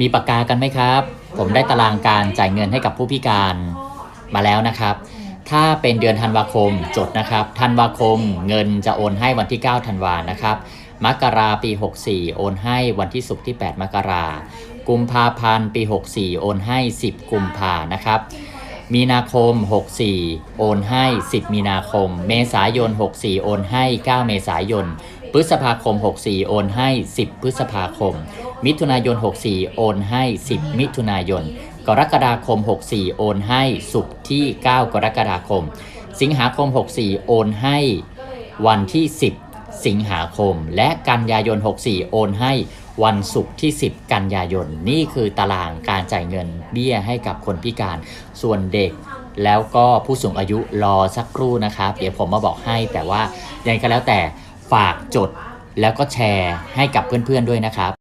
มีปากกากันไหมครับ ผมได้ตารางการจ่ายเงินให้กับผู้พิการมาแล้วนะครับ ถ้าเป็นเดือนธันวาคมจดนะครับ ธันวาคมเงินจะโอนให้วันที่ 9 ธันวานะครับ มกราปี 64 โอนให้วันที่ศุกร์ที่ 8 มกรากุมภาพันธ์ปี 64 โอนให้ 10 กุมภานะครับ มีนาคม 64 โอนให้ 10 มีนาคม เมษายน 64 โอนให้ 9 เมษายน พฤษภาคม 64 โอนให้ 10 พฤษภาคม มิถุนายน 64 โอนให้ 10 มิถุนายน กรกฎาคม 64 โอนให้ศุกที่ 9 กรกฎาคม สิงหาคม 64 โอนให้วันที่ 10 สิงหาคม และกันยายน 64 โอนให้วันศุกร์ที่ 10 กันยายน นี่คือตารางการจ่ายเงินเบี้ยให้กับคนพิการ ส่วนเด็กแล้วก็ผู้สูงอายุรอสักครู่นะครับ เดี๋ยวผมมาบอกให้แต่ว่ายังไงก็แล้วแต่ฝากจดแล้วก็แชร์ให้กับเพื่อนๆด้วยนะครับ